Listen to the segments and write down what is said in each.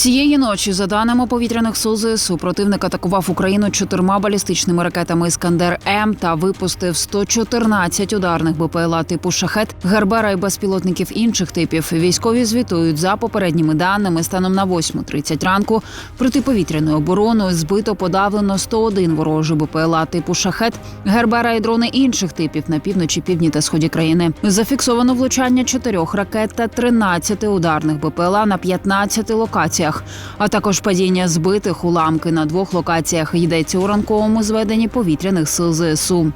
Цієї ночі, за даними повітряних сил ЗСУ, противник атакував Україну чотирма балістичними ракетами Іскандер М та випустив 114 ударних БПЛА типу шахет, гербера і безпілотників інших типів. Військові звітують за попередніми даними. Станом на 8.30 ранку протиповітряною обороною збито подавлено 101 ворожий БПЛА типу шахет, гербера і дрони інших типів на півночі, півдні та сході країни. Зафіксовано влучання чотирьох ракет та 13 ударних БПЛА на 15 локаціях, а також падіння збитих уламки на двох локаціях. Йдеться у ранковому зведенні повітряних сил ЗСУ.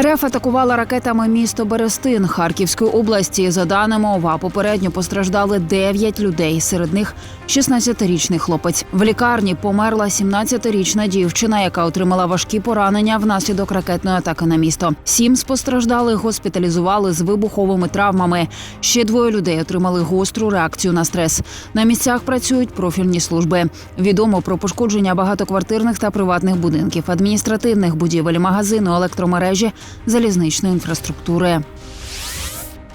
РФ атакувала ракетами місто Берестин Харківської області. За даними ОВА, попередньо постраждали 9 людей. Серед них 16-річний хлопець. В лікарні померла 17-річна дівчина, яка отримала важкі поранення внаслідок ракетної атаки на місто. Сім з постраждалих госпіталізували з вибуховими травмами. Ще двоє людей отримали гостру реакцію на стрес. На місцях працюють профільні служби. Відомо про пошкодження багатоквартирних та приватних будинків, адміністративних будівель, магазину, електромережі, залізничної інфраструктури.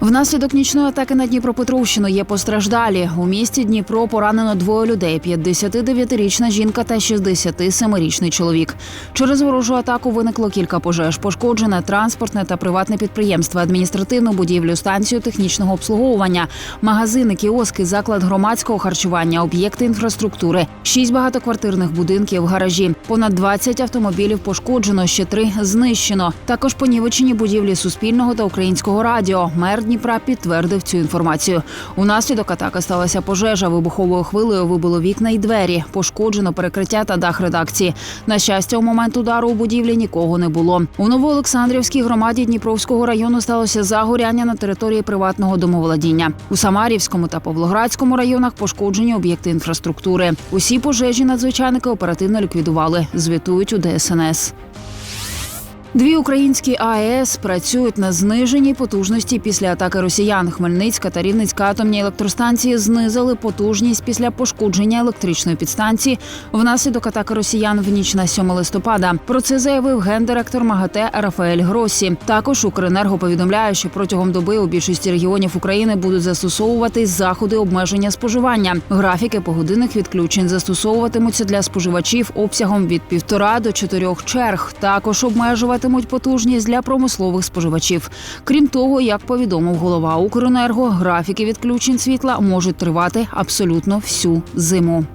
Внаслідок нічної атаки на Дніпропетровщину є постраждалі. У місті Дніпро поранено двоє людей: 59-річна жінка та 67-річний чоловік. Через ворожу атаку виникло кілька пожеж. Пошкоджене транспортне та приватне підприємство, адміністративну будівлю, станцію технічного обслуговування, магазини, кіоски, заклад громадського харчування, об'єкти інфраструктури, шість багатоквартирних будинків, гаражі. Понад 20 автомобілів пошкоджено, ще три знищено. Також понівечені будівлі Суспільного та Українського радіо. Мер Дніпра підтвердив цю інформацію. Унаслідок атаки сталася пожежа. Вибуховою хвилею вибило вікна й двері. Пошкоджено перекриття та дах редакції. На щастя, у момент удару у будівлі нікого не було. У Новоолександрівській громаді Дніпровського району сталося загоряння на території приватного домоволодіння. У Самарівському та Павлоградському районах пошкоджені об'єкти інфраструктури. Усі пожежі надзвичайники оперативно ліквідували. Звітують у ДСНС. Дві українські АЕС працюють на зниженій потужності після атаки росіян. Хмельницька та Рівненська атомні електростанції знизили потужність після пошкодження електричної підстанції внаслідок атаки росіян в ніч на 7 листопада. Про це заявив гендиректор МАГАТЕ Рафаель Гросі. Також Укренерго повідомляє, що протягом доби у більшості регіонів України будуть застосовуватись заходи обмеження споживання. Графіки погодинних відключень застосовуватимуться для споживачів обсягом від півтора до чотирьох черг. Також обмежувати матимуть потужність для промислових споживачів. Крім того, як повідомив голова Укренерго, графіки відключень світла можуть тривати абсолютно всю зиму.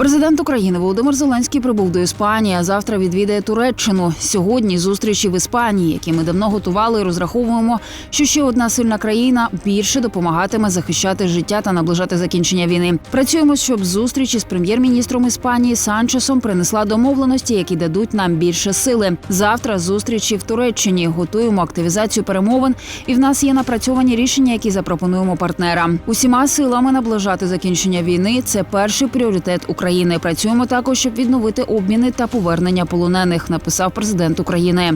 Президент України Володимир Зеленський прибув до Іспанії. а Завтра відвідає Туреччину. Сьогодні зустрічі в Іспанії, які ми давно готували і розраховуємо, що ще одна сильна країна більше допомагатиме захищати життя та наближати закінчення війни. Працюємо, щоб зустрічі з прем'єр-міністром Іспанії Санчесом принесла домовленості, які дадуть нам більше сили. Завтра зустрічі в Туреччині. Готуємо активізацію перемовин, і в нас є напрацьовані рішення, які запропонуємо партнерам. Усіма силами наближати закінчення війни це перший пріоритет України. України. Працюємо також, щоб відновити обміни та повернення полонених. Написав президент України.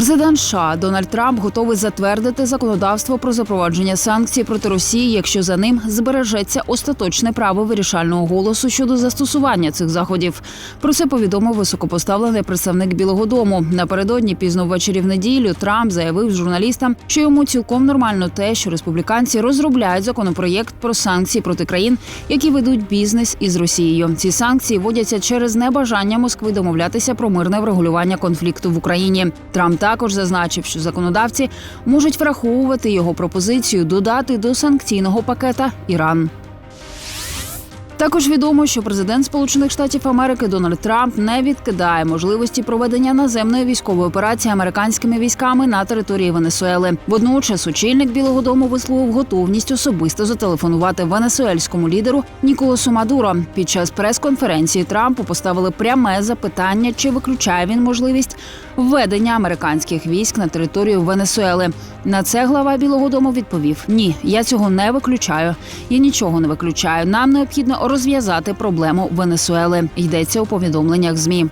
Президент США Дональд Трамп готовий затвердити законодавство про запровадження санкцій проти Росії, якщо за ним збережеться остаточне право вирішального голосу щодо застосування цих заходів. Про це повідомив високопоставлений представник Білого Дому. Напередодні пізно ввечері в неділю Трамп заявив журналістам, що йому цілком нормально те, що республіканці розробляють законопроєкт про санкції проти країн, які ведуть бізнес із Росією. Ці санкції вводяться через небажання Москви домовлятися про мирне врегулювання конфлікту в Україні. Трамп також зазначив, що законодавці можуть враховувати його пропозицію додати до санкційного пакета Іран. Також відомо, що президент Сполучених Штатів Америки Дональд Трамп не відкидає можливості проведення наземної військової операції американськими військами на території Венесуели. Водночас очільник Білого Дому висловив готовність особисто зателефонувати венесуельському лідеру Ніколасу Мадуро. Під час прес-конференції Трампу поставили пряме запитання, чи виключає він можливість введення американських військ на територію Венесуели. На це глава Білого Дому відповів: Ні, я цього не виключаю. Я нічого не виключаю. Нам необхідно розв'язати проблему Венесуели. Йдеться у повідомленнях змі.